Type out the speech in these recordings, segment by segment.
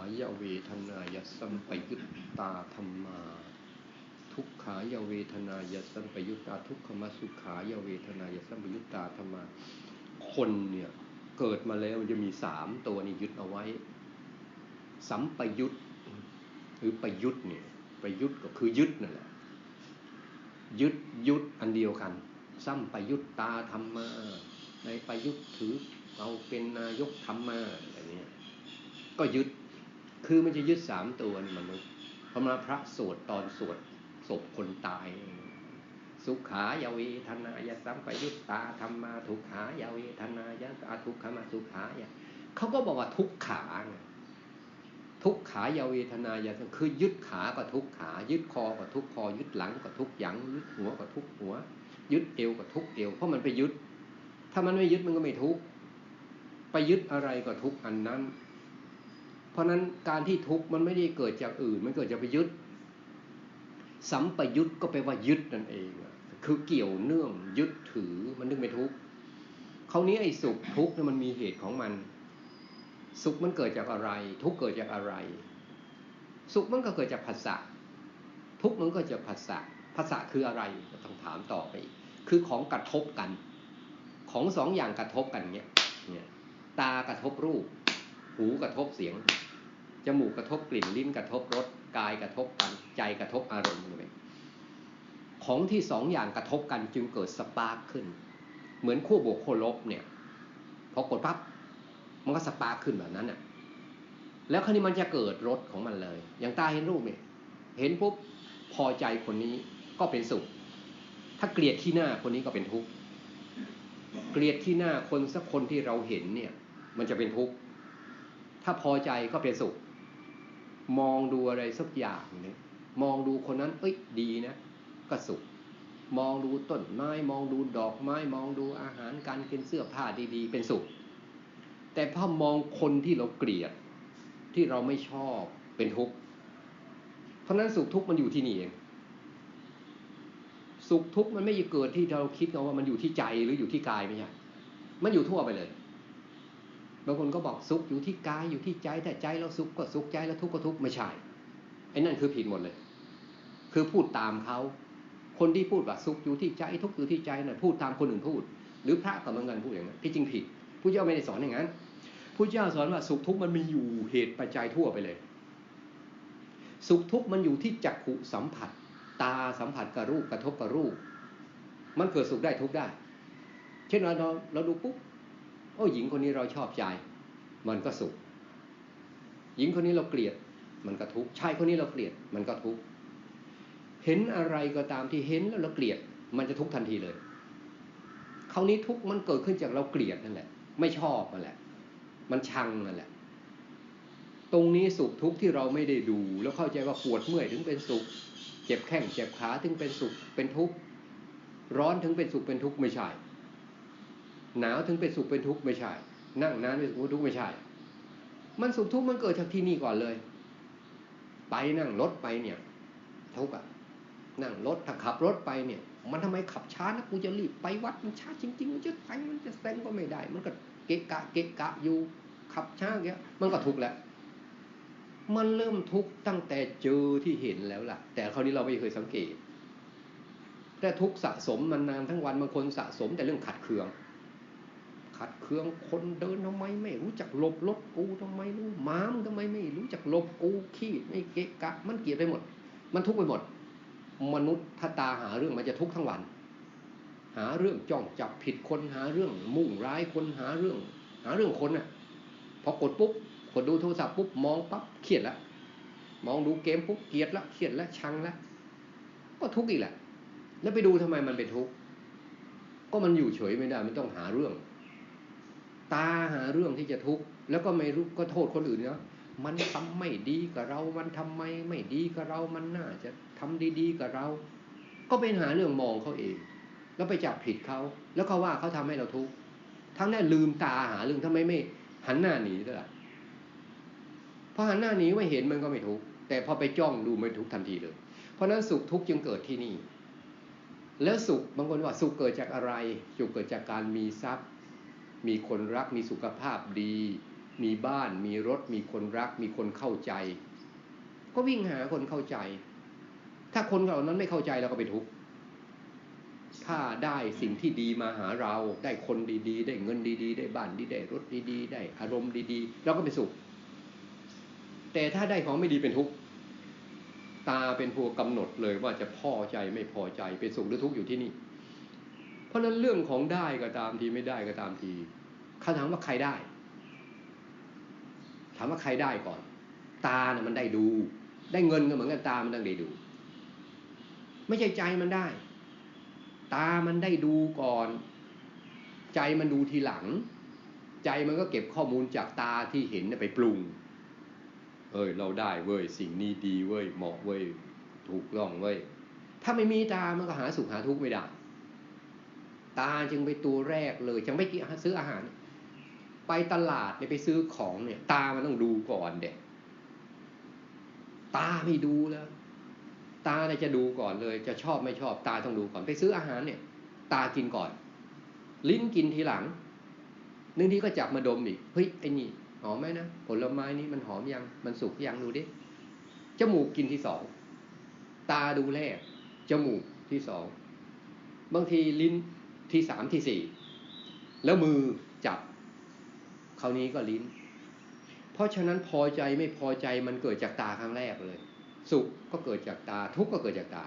ายเวทนายสัมปยุตตาธรรมา ทุกขายเวทนายสัมปยุตตา ทุกขมสุขายเวทนายสัมปยุตตาธรรมา คนเนี่ยเกิดมาแล้วจะมีสามตัวนี้ยึดเอาไว้ สัมปยุตหรือประยุทธ์เนี่ยประยุทธ์ก็คือยึดนั่นแหละยึดยุดอันเดียวกันสัมปยุตตาธรรมา ในประยุทธ์ถือเราเป็นนายกธรรมาอะไรเนี้ยก็ยึด คือมันจะยึดสามตัวในมนุษย์พระมาพระสวดตอนสวดศพคนตาย สุขายาเวทนายสัมปยุตตาธรรมาทุกขายาเวทนายาทุกขมาสุขายาเขาก็บอกว่าทุกขาไงทุกขายาเวทนายาคือยึดขาก็ทุกขา ยึดคอก็ทุกคอ ยึดหลังก็ทุกหยังยึดหัวก็ทุกหัว ยึดเอวก็ทุกเอวเพราะมันไปยึด ถ้ามันไม่ยึดมันก็ไม่ทุกไปยึดอะไรก็ทุกอันนั้น ราะนั้นการที่ทุกข์มันไม่ได้เกิดจากอื่น มันเกิดจากไปยึดสัมปยุตก็แปลว่ายึดนั่นเอง คือเกี่ยวเนื่องยึดถือมันนึกไม่ทุกข์คราวนี้ไอ้สุขทุกข์เนี่ยมันมีเหตุของมัน สุขมันเกิดจากอะไร ทุกข์เกิดจากอะไร สุขมันก็เกิดจากภาษาทุกข์มันก็จากภาษาภาษาคืออะไรต้องถามต่อไป คือของกระทบกัน ของสองอย่างกระทบกันเนี่ยเนี่ยตากระทบรูป หูกระทบเสียง จมูกกระทบกลิ่นลิ้นกระทบรสกายกระทบกันใจกระทบอารมณ์เลยของที่สองอย่างกระทบกันจึงเกิดสปาร์คขึ้น เหมือนขั้วบวกขั้วลบเนี่ยพอกดปั๊บมันก็สปาร์คขึ้นแบบนั้นน่ะ แล้วคราวนี้มันจะเกิดรสของมันเลย อย่างตาเห็นรูปเนี่ยเห็นปุ๊บพอใจคนนี้ก็เป็นสุข ถ้าเกลียดที่หน้าคนนี้ก็เป็นทุกข์เกลียดที่หน้าคนสักคนที่เราเห็นเนี่ย มันจะเป็นทุกข์ถ้าพอใจก็เป็นสุข มองดูอะไรสักอย่างเนี่ยมองดูคนนั้น เอ้ยดีนะก็สุข มองดูต้นไม้ มองดูดอกไม้ มองดูอาหารการกินเสื้อผ้าดีๆ เป็นสุข แต่พอมองคนที่เราเกลียด ที่เราไม่ชอบเป็นทุกข์เพราะนั้นสุขทุกข์มันอยู่ที่นี่เองสุขทุกข์มันไม่เกิดที่เราคิดเอาว่ามันอยู่ที่ใจหรืออยู่ที่กายไม่ใช่มันอยู่ทั่วไปเลย บางคนก็บอกสุขอยู่ที่กายอยู่ที่ใจแต่ใจเราสุขก็สุขใจแล้วทุกข์ก็ทุกข์ไม่ใช่ไอ้นั่นคือผิดหมดเลย คือพูดตามเขาคนที่พูดว่าสุขอยู่ที่ใจทุกข์อยู่ที่ใจน่ะพูดตามคนอื่นพูด หรือพระกับมังกันพูดอย่างนั้นที่จริงผิดผู้เจ้าไม่ได้สอนอย่างนั้นผู้เจ้าสอนว่าสุขทุกข์มันมีอยู่เหตุปัจจัยทั่วไปเลย สุขทุกข์มันอยู่ที่จักขุสัมผัส ตาสัมผัสกับรูปกระทบกับรูป มันเกิดสุขได้ทุกข์ได้ เช่นเราเราดูปุ๊บ โอ้หญิงคนนี้เราชอบใจ มันก็สุข หญิงคนนี้เราเกลียด มันก็ทุกข์ชายคนนี้เราเกลียด มันก็ทุกข์เห็นอะไรก็ตามที่เห็นแล้วเราเกลียด มันจะทุกข์ทันทีเลยคราวนี้ทุกข์มันเกิดขึ้นจากเราเกลียดนั่นแหละ ไม่ชอบนั่นแหละ มันชังนั่นแหละ ตรงนี้สุขทุกข์ที่เราไม่ได้ดู แล้วเข้าใจว่าปวดเมื่อยถึงเป็นสุข เจ็บแข้งเจ็บขาถึงเป็นสุขเป็นทุกข์ร้อนถึงเป็นสุขเป็นทุกข์ไม่ใช่ หนาวถึงเป็นสุขเป็นทุกข์ไม่ใช่ นั่งนานเป็นสุขเป็นทุกข์ไม่ใช่ มันสุขทุกข์มันเกิดจากที่นี่ก่อนเลย ไปนั่งรถไปเนี่ยทุกข์อะนั่งรถถ้าขับรถไปเนี่ย มันทำไมขับช้านะกูจะรีบไปวัดมันช้าจริงๆมันจะไปมันจะแซงก็ไม่ได้ มันก็เกะกะเกะกะอยู่ขับช้าเงี้ยมันก็ทุกข์แล้ว มันเริ่มทุกข์ตั้งแต่เจอที่เห็นแล้วล่ะ แต่คราวนี้เราไม่เคยสังเกต แต่ทุกข์สะสมมันนานทั้งวันบางคนสะสมแต่เรื่องขัดเคือง ขัดเคืองคนเดินทำไมไม่รู้จักหลบรถกูทำไมรู้ม้ามทำไมไม่รู้จักหลบกูขี้ไม่เกะกะ มันเกลียดไปหมด มันทุกข์ไปหมด มนุษย์ถ้าตาหาเรื่องมันจะทุกข์ทั้งวัน หาเรื่องจ้องจับผิดคนหาเรื่องมุ่งร้ายคนหาเรื่อง หาเรื่องคนน่ะพอกดปุ๊บกดดูโทรศัพท์ปุ๊บมองปั๊บเครียดละมองดูเกมปุ๊บเกลียดละเครียดละชังละก็ทุกข์อีกแหละแล้วไปดูทำไมมันเป็นทุกข์ก็มันอยู่เฉยไม่ได้มันต้องหาเรื่อง ตาหาเรื่องที่จะทุกข์แล้วก็ไม่รู้ก็โทษคนอื่นเนาะมันทำไม่ดีกับเรา มันทำไมไม่ดีกับเรา มันน่าจะทำดีๆกับเรา ก็เป็นหาเรื่องมองเขาเอง แล้วไปจับผิดเขา แล้วเขาว่าเขาทำให้เราทุกข์ ทั้งนั้นลืมตาหาเรื่องทำไมไม่ หันหน้าหนีด้วยล่ะพอหันหน้าหนีไม่เห็นมันก็ไม่ทุกข์ แต่พอไปจ้องดูไม่ทุกข์ทันทีเลย เพราะนั้นสุขทุกข์จึงเกิดที่นี่ แล้วสุขบางคนว่าสุขเกิดจากอะไร สุขเกิดจากการมีทรัพย์ มีคนรักมีสุขภาพดี มีบ้าน มีรถ มีคนรัก มีคนเข้าใจ ก็วิ่งหาคนเข้าใจ ถ้าคนเหล่านั้นไม่เข้าใจเราก็ไปทุกข์ถ้าได้สิ่งที่ดีมาหาเรา ได้คนดีๆ ได้เงินดีๆ ได้บ้านดีได้รถดีๆ ได้อารมณ์ดีๆเราก็เป็นสุข แต่ถ้าได้ของไม่ดีเป็นทุกข์ตาเป็นผู้กำหนดเลยว่าจะพอใจไม่พอใจเป็นสุขหรือทุกข์อยู่ที่นี่ เพราะนั้นเรื่องของได้ก็ตามทีไม่ได้ก็ตามทีคำถามว่าใครได้ ถามว่าใครได้ก่อน ตาเนี่ยมันได้ดู ได้เงินก็เหมือนกันตามันต้องได้ดู ไม่ใช่ใจมันได้ ตามันได้ดูก่อน ใจมันดูทีหลัง ใจมันก็เก็บข้อมูลจากตาที่เห็นไปปรุง เอ้ยเราได้เว้ยสิ่งนี้ดีเว้ยเหมาะเว้ยถูกต้องเว้ยถ้าไม่มีตามันก็หาสุขหาทุกข์ไม่ได้ ตาจึงไปตัวแรกเลยจึงไม่กินซื้ออาหาร ไปตลาดเนี่ยไปซื้อของเนี่ย ตามันต้องดูก่อนเด็กตาไม่ดูแล้ว ตาเนี่ยจะดูก่อนเลย จะชอบไม่ชอบ ตาต้องดูก่อนไปซื้ออาหารเนี่ย ตากินก่อน ลิ้นกินทีหลังนึงที่ก็จับมาดมอีกเฮ้ยไอ้นี่หอมไหมนะผลไม้นี้มันหอมยังมันสุกยังดูดิจมูกกินที่สองตาดูแรกจมูกที่สองบางทีลิ้น ที่สามที่สี่แล้วมือจับคราวนี้ก็ลิ้น เพราะฉะนั้นพอใจไม่พอใจมันเกิดจากตาครั้งแรกเลย สุขก็เกิดจากตา ทุกข์ก็เกิดจากตา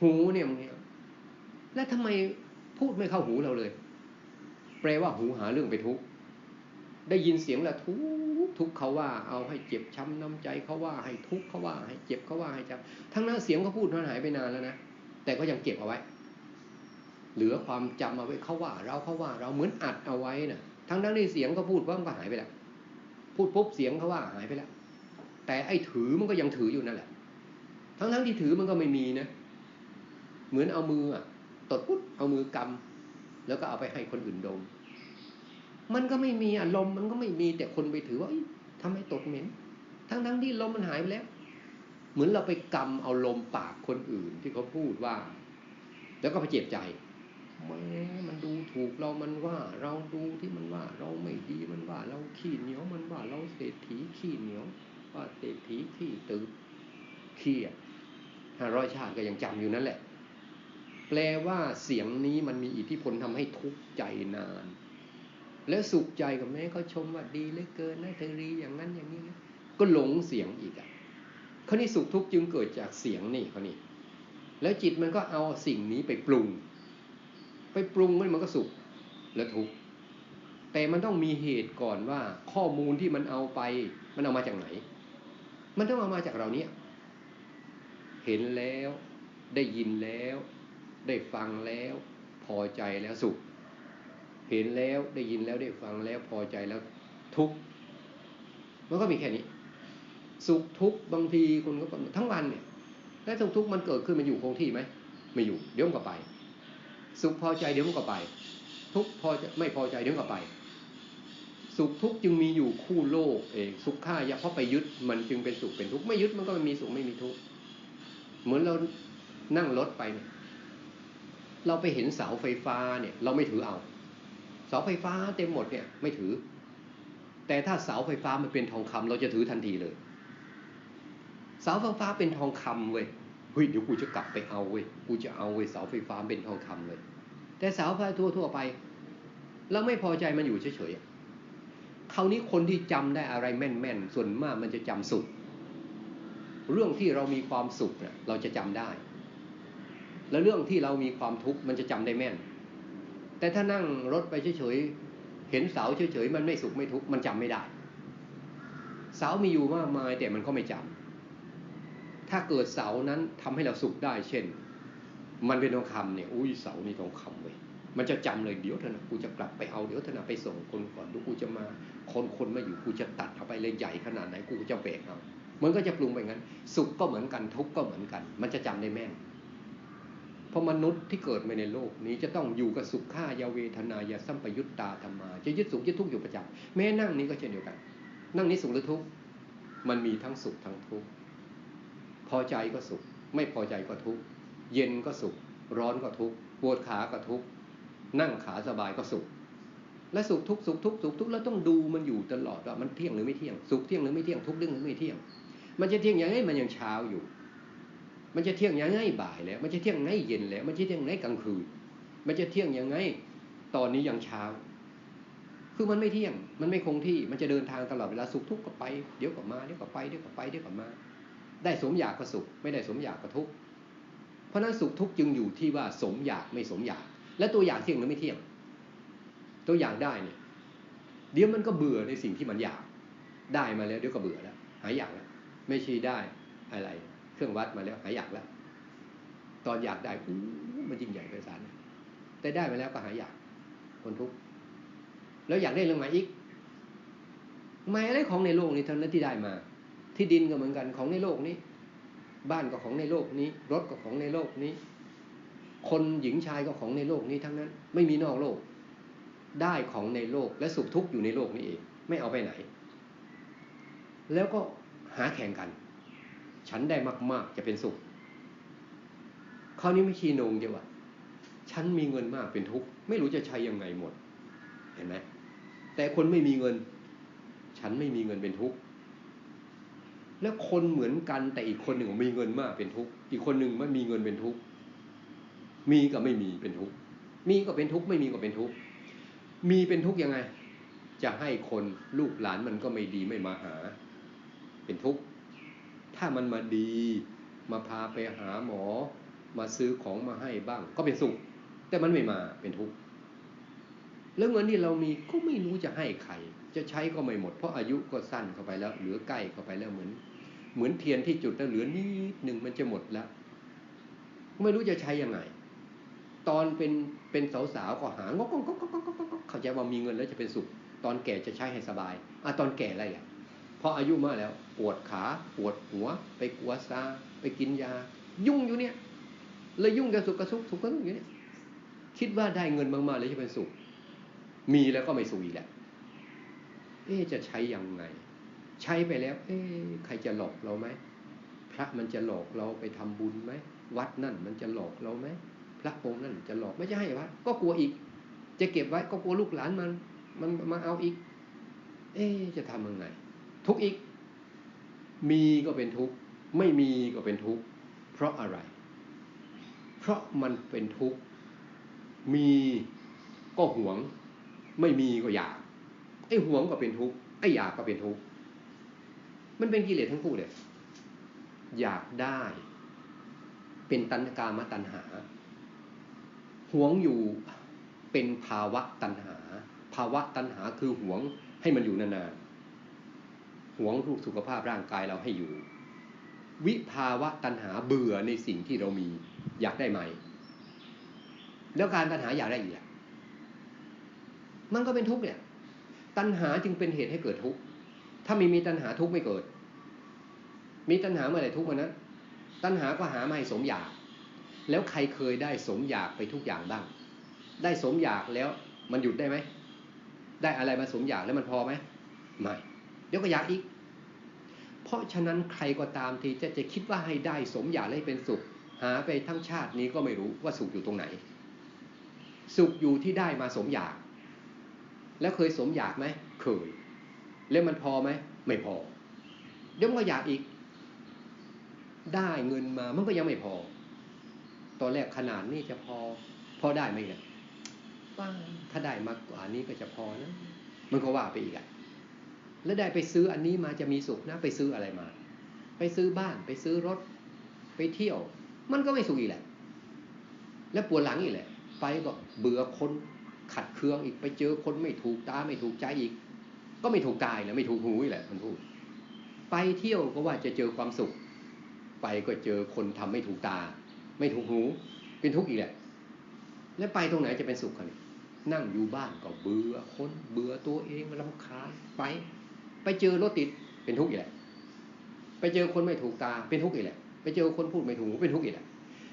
หูเนี่ยมึงเนี่ยแล้วทำไมพูดไม่เข้าหูเราเลย แปลว่าหูหาเรื่องไปทุกข์ได้ยินเสียงแล้วทุกทุกเขาว่า เอาให้เจ็บช้ำน้ำใจเขาว่าให้ทุกเขาว่า ให้เจ็บเขาว่าให้จำทั้งนั้นเสียงเขาพูดมันหายไปนานแล้วนะแต่ก็ยังเก็บเอาไว้ เหลือความจำเอาไว้เขาว่า เราเขาว่า เราเหมือนอัดเอาไว้นะ่ะ ทั้งนั้นในเสียงก็พูดว่ามันก็หายไปแล้วพูดปุ๊บเสียงเขาว่าหายไปแล้ว แต่ไอ้ถือมันก็ยังถืออยู่นั่นแหละ ทั้งทั้งที่ถือมันก็ไม่มีนะ เหมือนเอามืออะตดปุ๊บเอามือกำแล้วก็เอาไปให้คนอื่นดม มันก็ไม่มีอารมณ์มันก็ไม่มีแต่คนไปถือว่าทำให้ตดเหม็น ทั้งทั้งที่ลมมันหายไปแล้ว เหมือนเราไปกำเอาลมปากคนอื่นที่เขาพูดว่า แล้วก็ไปเจ็บใจ แม้มันดูถูกเรามันว่า เราดูที่มันว่า เราไม่ดีมันว่า เราขี้เหนียวมันว่า เราเศรษฐีขี้เหนียว ว่าเศรษฐีขี้ตื่นขี้อะห้าร้อยชาติก็ยังจำอยู่นั่นแหละ แปลว่าเสียงนี้มันมีอิทธิพลทำให้ทุกข์ใจนาน แล้วสุขใจกับแม่เขาชมว่าดีเหลือเกินนะเธอรีอย่างนั้นอย่างนี้ก็หลงเสียงอีกอะเขานี่สุขทุกข์จึงเกิดจากเสียงนี่เขานี่แล้วจิตมันก็เอาสิ่งนี้ไปปรุง ไปปรุงมันมันก็สุขและทุกข์แต่มันต้องมีเหตุก่อนว่าข้อมูลที่มันเอาไป มันเอามาจากไหน มันต้องเอามาจากเราเนี่ย เห็นแล้วได้ยินแล้ว ได้ฟังแล้ว พอใจแล้วสุข เห็นแล้วได้ยินแล้วได้ฟังแล้วพอใจแล้วทุกข์มันก็มีแค่นี้ สุขทุกข์บางทีคนก็ทั้งวันเนี่ยแล้วสุขทุกข์มันเกิดขึ้นมันอยู่คงที่ไหมไม่อยู่ เดี๋ยวมันก็ไป สุขพอใจเดี๋ยวมันก็ไป ทุกพอไม่พอใจเดี๋ยวก็ไป สุขทุกจึงมีอยู่คู่โลกเองสุขข้ายาเพราะไปยึดมันจึงเป็นสุขเป็นทุกข์ไม่ยึดมันก็ไม่มีสุขไม่มีทุกข์เหมือนเรานั่งรถไปเนี่ยเราไปเห็นเสาไฟฟ้าเนี่ย เราไม่ถือเอา เสาไฟฟ้าเต็มหมดเนี่ย ไม่ถือ แต่ถ้าเสาไฟฟ้ามันเป็นทองคำเราจะถือทันทีเลย เสาไฟฟ้าเป็นทองคำเว้ย เฮ้ยเดี๋ยวกูจะกลับไปเอาเว้ยกูจะเอาเว้ยเสาไฟฟ้าเป็นทองคำเลย แต่เสาไฟทั่วทั่วไป เราไม่พอใจมันอยู่เฉยๆคราวนี้คนที่จำได้อะไรแม่นๆส่วนมากมันจะจำสุข เรื่องที่เรามีความสุขเนี่ยเราจะจำได้ แล้วเรื่องที่เรามีความทุกข์มันจะจำได้แม่น แต่ถ้านั่งรถไปเฉยๆเห็นเสาเฉยๆมันไม่สุขไม่ทุกข์มันจำไม่ได้ เสามีอยู่มากมายแต่มันก็ไม่จำ ถ้าเกิดเสานั้นทำให้เราสุขได้ เช่น มันเป็นทองคำเนี่ยอุ้ยเสานี่ทองคำเว้ยมันจะจำเลยเดี๋ยวเถอะนะกูจะกลับไปเอาเดี๋ยวเถอะนะไปส่งคนก่อนดูกูจะมาคนคนมาอยู่กูจะตัดเอาไปเลยใหญ่ขนาดไหนกูจะแบกเอามันก็จะปรุงไปงั้น สุขก็เหมือนกันทุกข์ก็เหมือนกัน มันจะจำได้แม่นเพราะมนุษย์ที่เกิดมาในโลกนี้จะต้องอยู่กับสุขข้ายาเวทนายาสัมปยุตตาธรรมา จะยึดสุขยึดทุกข์อยู่ประจำแม้นั่งนี้ก็เช่นเดียวกัน นั่งนี้สุขหรือทุกข์มันมีทั้งสุขทั้งทุกข์ พอใจก็สุข ไม่พอใจก็ทุกข์เย็นก็สุข ร้อนก็ทุกข์ปวดขาก็ทุกข์นั่งขาสบายก็สุข และสุขทุกข์สุขทุกข์สุขทุกข์แล้วต้องดูมันอยู่ตลอดว่ามันเที่ยงหรือไม่เที่ยง สุขเที่ยงหรือไม่เที่ยงทุกข์เรื่องหรือไม่เที่ยง มันจะเที่ยงยังไงมันยังเช้าอยู่ มันจะเที่ยงยังไงบ่ายแล้ว มันจะเที่ยงยังไงเย็นแล้ว มันจะเที่ยงยังไงกลางคืน มันจะเที่ยงยังไงตอนนี้ยังเช้า คือมันไม่เที่ยง มันไม่คงที่ มันจะเดินทางตลอดเวลาสุขทุกข์ก็ไป เดี๋ยวก็มา เดี๋ยวก็ไป เดี๋ยวก็ไป เดี๋ยวก็มา ได้สมอยากก็สุข ไม่ได้สมอยากก็ทุกข์เพราะนั้นสุขทุกข์จึงอยู่ที่ว่าสมอยากไม่สมอยาก และตัวอย่างเที่ยงหรือไม่เที่ยง ตัวอย่างได้เนี่ยเดี๋ยวมันก็เบื่อในสิ่งที่มันอยากได้มาแล้วเดี๋ยวก็เบื่อแล้ว หายอยากแล้วไม่ใช่ได้อะไร เครื่องวัดมาแล้วหายอยากแล้ว ตอนอยากได้อู้มันยิ่งใหญ่ไพศาลแต่ได้มาแล้วก็หายอยากคนทุกข์แล้วอยากได้เรื่องใหม่อีกไม่อะไรของในโลกนี้เท่านั้นที่ได้มา ที่ดินก็เหมือนกันของในโลกนี้ บ้านก็ของในโลกนี้ รถก็ของในโลกนี้ คนหญิงชายก็ของในโลกนี้ทั้งนั้น ไม่มีนอกโลก ได้ของในโลกและสุขทุกข์อยู่ในโลกนี้เอง ไม่เอาไปไหน แล้วก็หาแข่งกัน ฉันได้มาก ๆ จะเป็นสุขคราวนี้ไม่ชีนงเดียวว่าฉันมีเงินมากเป็นทุกข์ไม่รู้จะใช้ยังไงหมด เห็นไหมแต่คนไม่มีเงิน ฉันไม่มีเงินเป็นทุกข์ แล้วคนเหมือนกันแต่อีกคนหนึ่งมีเงินมากเป็นทุกข์อีกคนหนึ่งไม่มีเงินเป็นทุกข์มีกับไม่มีเป็นทุกข์มีก็เป็นทุกข์ไม่มีก็เป็นทุกข์มีเป็นทุกข์ยังไง จะให้คนลูกหลานมันก็ไม่ดีไม่มาหา เป็นทุกข์ถ้ามันมาดีมาพาไปหาหมอ มาซื้อของมาให้บ้าง ก็เป็นสุข แต่มันไม่มาเป็นทุกข์แล้วเงินที่เรามีก็ไม่รู้จะให้ใคร จะใช้ก็ไม่หมด เพราะอายุก็สั้นเข้าไปแล้ว เหลือใกล้เข้าไปแล้วเหมือน เหมือนเทียนที่จุดแล้วเหลือนิดหนึ่งมันจะหมดแล้ว ไม่รู้จะใช้ยังไง ตอนเป็นเป็นสาวๆก็หางกงกงกงกกเข้าใจว่ามีเงินแล้วจะเป็นสุข ตอนแก่จะใช้ให้สบายอะตอนแก่อะไรอะพออายุมากแล้ว ปวดขาปวดหัว ไปกัวซาไปกินยา ยุ่งอยู่เนี่ยเลยยุ่งกับสุขกับสุขสุขกับสุขอยู่เนี่ยคิดว่าได้เงินมากๆเลยจะเป็นสุข มีแล้วก็ไม่สุขอีกแหละเอ๊จะใช้ยังไง ใช้ไปแล้ว เอ๊ใครจะหลอกเราไหมพระมันจะหลอกเราไปทำบุญไหมวัดนั่นมันจะหลอกเราไหมพระองค์นั่นจะหลอกไม่ใช่ให้วัดก็กลัวอีก จะเก็บไว้ก็กลัวลูกหลานมัน มันมาเอาอีก เอ๊จะทำยังไง ทุกอีก มีก็เป็นทุกข์ไม่มีก็เป็นทุกข์เพราะอะไร เพราะมันเป็นทุกข์มีก็หวง ไม่มีก็อยากไอ้หวงก็เป็นทุกข์ไอ้อยากก็เป็นทุกข์ มันเป็นกิเลสทั้งคู่เลยอยากได้ เป็นตัณกามตัณหาหวงอยู่เป็นภาวะตัณหา ภาวะตัณหาคือหวงให้มันอยู่นานๆหวงรูปสุขภาพร่างกายเราให้อยู่ วิภาวะตัณหาเบื่อในสิ่งที่เรามี อยากได้ใหม่ แล้วการตัณหาอยากได้อีกมันก็เป็นทุกข์เนี่ย ตัณหาจึงเป็นเหตุให้เกิดทุกข์ ถ้าม่มีตัณหาทุกข์ไม่เกิด มีตัณหาเมื่อไหร่ทุกข์วันนั้น ตัณหาก็หาไมาให้สมอยาก แล้วใครเคยได้สมอยากไปทุกอย่างบ้าง ได้สมอยากแล้วมันหยุดได้ไหม ได้อะไรมาสมอยากแล้วมันพอไหมไม่เดี๋ยวก็อยากอีก เพราะฉะนั้นใครก็ตามที่จะจะคิดว่าให้ได้สมอยากให้เป็นสุข หาไปทั้งชาตินี้ก็ไม่รู้ว่าสุขอยู่ตรงไหน สุขอยู่ที่ได้มาสมอยาก แล้วเคยสมอยากไหมเคย แล้วมันพอไหมไม่พอ เดี๋ยวมันก็อยากอีก ได้เงินมามันก็ยังไม่พอ ตอนแรกขนาดนี้จะพอ พอได้ไหมเนี่ยว่าถ้าได้มากกว่านี้ก็จะพอนะมันก็ว่าไปอีกอะแล้วได้ไปซื้ออันนี้มาจะมีสุขนะ ไปซื้ออะไรมา ไปซื้อบ้าน ไปซื้อรถ ไปเที่ยว มันก็ไม่สุขอีกแหละ แล้วปวดหลังอีกแหละ ไปก็เบื่อคนขัดเคืองอีกไปเจอคนไม่ถูกตาไม่ถูกใจอีก ก็ไม่ถูกกายนะไม่ถูกหูอีกแหละมันพูด ไปเที่ยวก็ว่าจะเจอความสุข ไปก็เจอคนทำไม่ถูกตา ไม่ถูกหู เป็นทุกข์อีกแหละ แล้วไปตรงไหนจะเป็นสุขกันนั่งอยู่บ้านก็เบื่อคนเบื่อตัวเองมันรำคาญไป ไปเจอรถติดเป็นทุกข์อีกแหละ ไปเจอคนไม่ถูกตาเป็นทุกข์อีกแหละ ไปเจอคนพูดไม่ถูกหูเป็นทุกข์อีกแหละ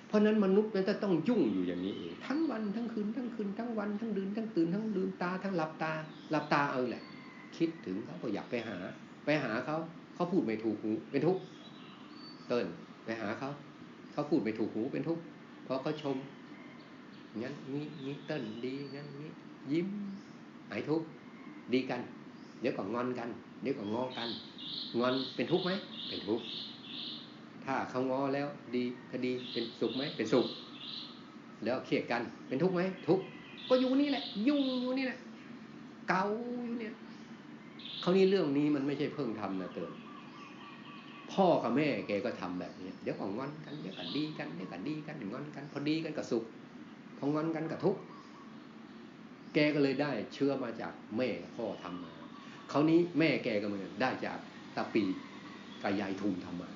เพราะนั้นมนุษย์มันจะต้องยุ่งอยู่อย่างนี้เองทั้งวันทั้งคืนทั้งคืนทั้งวันทั้งดืนทั้งตื่นทั้งลืมตาทั้งหลับตาหลับตาเอาแหละ คิดถึงเขาก็อยากไปหา ไปหาเขาเขาพูดไม่ถูกหูเป็นทุกข์เติ้นไปหาเขาเขาพูดไม่ถูกหูเป็นทุกข์เพราะเขาชมงั้นนี้นี้เติ้นดีงั้นนี้ยิ้มหายทุกข์ดีกัน เดี๋ยวก็งอนกัน เดี๋ยวก็งอกัน งอนเป็นทุกข์ไหมเป็นทุกข์ถ้าเขางอแล้วดีคดีเป็นสุขไหมเป็นสุข แล้วเครียดกันเป็นทุกข์ไหมทุกข์ก็อยู่นี่แหละ ยุ่งอยู่นี่แหละเกา เนี่ยเขานี่เรื่องนี้มันไม่ใช่เพิ่งทำนะเติมพ่อกับแม่แกก็ทำแบบนี้เดี๋ยวก็งอนกันเดี๋ยวก็ดีกันเดี๋ยวก็ดีกันงอนกัน พอดีกันก็สุขพองอนกันก็ทุกข์แกก็เลยได้เชื้อมาจากแม่พ่อทำมาเขานี้แม่แกก็เหมือนได้จากตาปีกับยายทุมทำมา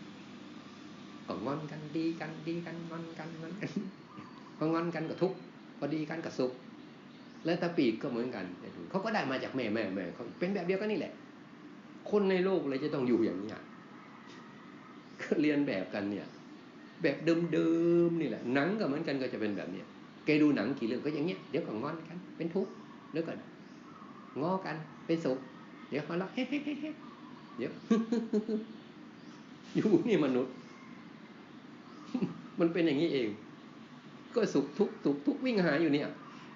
ก็งอนกันดีกันดีกันงอนกันงอนกันพองอนกันก็ทุกข์พอดีกันก็สุข และตาปีก็เหมือนกันเขาก็ได้มาจากแม่แม่แม่เขาเป็นแบบเดียวกันนี่แหละ คนในโลกเลยจะต้องอยู่อย่างนี้เรียนแบบกันเนี่ย แบบเดิมๆนี่แหละ หนังก็เหมือนกันก็จะเป็นแบบเนี้ยแกดูหนังกี่เรื่องก็อย่างเงี้ยเดี๋ยวก็งอนกัน เป็นทุกข์เดี๋ยวก็งอกันเป็นสุขเดี๋ยวเขาละเฮ้เฮ้เฮ้เฮ้เดี๋ยวอยู่นี่มนุษย์ มันเป็นอย่างนี้เอง ก็สุขทุกข์สุขทุกข์วิ่งหาอยู่เนี่ย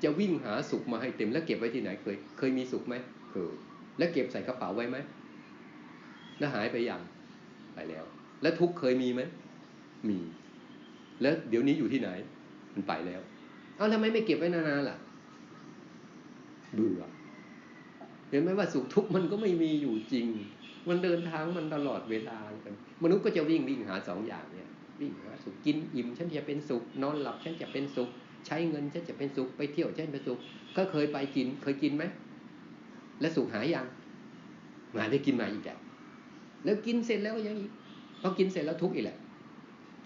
จะวิ่งหาสุขมาให้เต็มแล้วเก็บไว้ที่ไหนเคย เคยมีสุขไหมเคยแล้วเก็บใส่กระเป๋าไว้ไหมแล้วหายไปอย่างไปแล้ว แล้วทุกเคยมีไหมมี แล้วเดี๋ยวนี้อยู่ที่ไหน มันไปแล้ว เอาทำไมไม่เก็บไว้นานๆล่ะ เบื่อ เห็นไหมว่าสุขทุกข์มันก็ไม่มีอยู่จริง มันเดินทางมันตลอดเวลากันมนุษย์ก็จะวิ่งวิ่งหาสองอย่างเนี่ย วิ่งหาสุขกินอิ่มฉันจะเป็นสุข นอนหลับฉันจะเป็นสุข ใช้เงินฉันจะเป็นสุขไปเที่ยวฉันเป็นสุข ก็เคยไปกิน เคยกินไหมและสุขหายยังมาได้กินมาอีกแล้วแล้วกินเสร็จแล้วก็ยังอีกพอกินเสร็จแล้วทุกข์อีกแหละ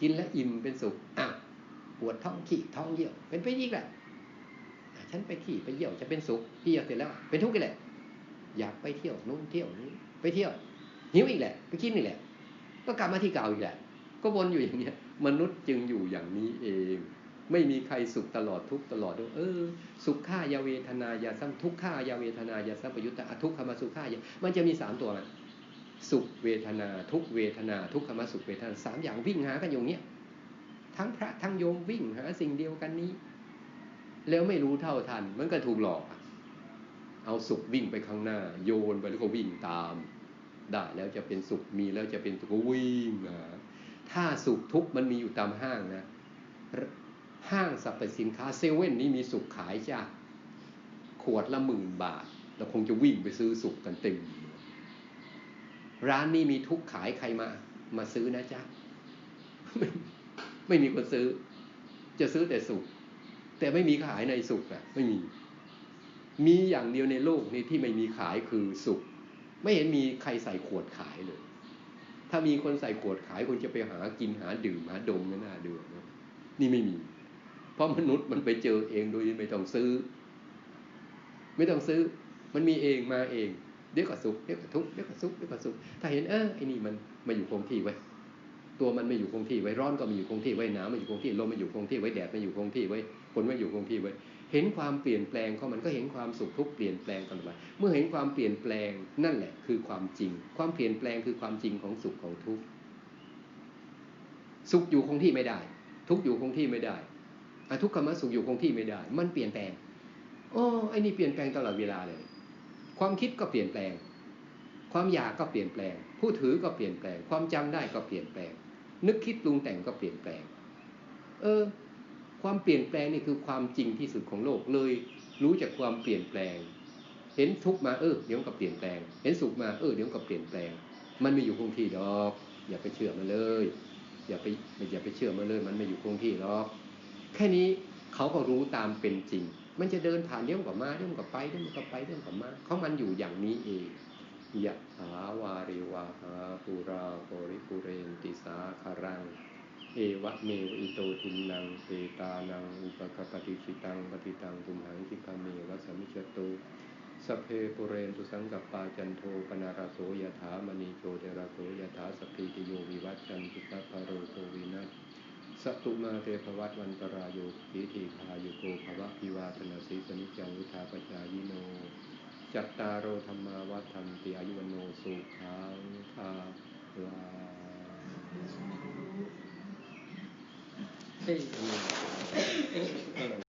กินแล้วอิ่มเป็นสุขอ้าวปวดท้องขี้ท้องเยี่ยว เป็นไปอีกแหละฉันไปขี่ไปเยี่ยวจะเป็นสุขเยี่ยวเสร็จแล้ว เป็นทุกข์อีกแหละ อยากไปเที่ยวนู้นเที่ยวนี้ไปเที่ยวหิวอีกแหละ ไปกินอีกแหละ ก็กลับมาที่เก่าอีกแหละ ก็วนอยู่อย่างเนี้ยมนุษย์จึงอยู่อย่างนี้เอง ไม่มีใครสุขตลอดทุกตลอดเออ สุขข้ายาเวทนายาสัมทุกข้ายาเวทนายาสัมปยุตตะทุกขมาสุขายามันจะมีสามตัวมันสุขเวทนา ทุกเวทนา ทุกขมาสุขเวทนาสามอย่างวิ่งหากันอย่างเนี้ยทั้งพระทั้งโยมวิ่งหาสิ่งเดียวกันนี้ แล้วไม่รู้เท่าทันมันก็ถูกหลอก เอาสุขวิ่งไปข้างหน้า โยนไปแล้วก็วิ่งตาม ได้แล้วจะเป็นสุขมีแล้วจะเป็นสุขก็วิ่งหาถ้าสุขทุกมันมีอยู่ตามห้างนะ ห้างสรรพสินค้าเซเว่นนี้มีสุขขายจ้าขวดละหมื่นบาท เราคงจะวิ่งไปซื้อสุขกันเต็มร้านนี้มีทุกขายใครมา มาซื้อนะจ๊ะไม่มีคนซื้อ จะซื้อแต่สุขแต่ไม่มีขายในสุขอะไม่มี มีอย่างเดียวในโลกนี้ที่ไม่มีขายคือสุขไม่เห็นมีใครใส่ขวดขายเลย ถ้ามีคนใส่ขวดขายคนจะไปหากินหาดื่มหาดมน่าเดือดนะนี่ไม่มี เพราะมนุษย์มันไปเจอเองโดยไม่ต้องซื้อ ไม่ต้องซื้อ มันมีเองมาเอง เดี๋ยวก็สุขเดี๋ยวก็ทุกข์เดี๋ยวก็สุขเดี๋ยวก็สุขถ้าเห็นเออไอ้นี่มันมาอยู่คงที่ไว้ ตัวมันไม่อยู่คงที่ไว้ร้อนก็ม่อยู่คงที่ไว้หนาวม่อยู่คงที่ลมม่อยู่คงที่ไว้แดดม่อยู่คงที่ไว้ฝนม่อยู่คงที่ไว้ เห็นความเปลี่ยนแปลงของมันก็เห็นความสุขทุกข์เปลี่ยนแปลงกันไปเมื่อเห็นความเปลี่ยนแปลงนั่นแหละ คือความจริง ความเปลี่ยนแปลงคือความจริงของสุขของทุกข์สุขอยู่คงที่ไม่ได้ ทุกอยู่คงที่ไม่ได้ อทุกขมสุขอยู่คงที่ไม่ได้ มันเปลี่ยนแปลงโอ้ไอ้นี่เปลี่ยนแปลงตลอดเวลาเลย ความคิดก็เปลี่ยนแปลง ความอยากก็เปลี่ยนแปลง ผู้ถือก็เปลี่ยนแปลง ความจำได้ก็เปลี่ยนแปลง นึกคิดปรุงแต่งก็เปลี่ยนแปลง เออ ความเปลี่ยนแปลงนี่คือความจริงที่สุดของโลกเลย รู้จากความเปลี่ยนแปลง เห็นทุกมาเออเดี๋ยวก็เปลี่ยนแปลง เห็นสุขมาเออเดี๋ยวก็เปลี่ยนแปลง มันไม่อยู่คงที่ดอก อย่าไปเชื่อมันเลย อย่าไปอย่าไปเชื่อมันเลย มันไม่อยู่คงที่หรอก แค่นี้เขาก็รู้ตามเป็นจริง มันจะเดินผ่านเดี๋ยวก็มาเดี๋ยวก็ไปเดี๋ยวก็ไปเดี๋ยวก็มาเขามันอยู่อย่างนี้เองยะถาวาริวาหาปุราโปริปุเรนติสาคารัง เอวะเมวอิโตทินังเปตานังอุปกปฏิชิตังปฏิตังตุมหังคิปเมวะสมิจตุสเพปุเรนตุสังกัปปาจันโทปนาราโสยถามณีโจเดราโสยถาสพีติโยวิวัชชันตุสัพพโรโควินัส สัตุมาเตภวัตวันตรายโยทิฏฐิคายุโกภวะพิวาธนาสีสนิจังวุธาปจายโน จัตตารโอธรรมาวัฏันติอายุวโนสุขังภาลาเฮ้ย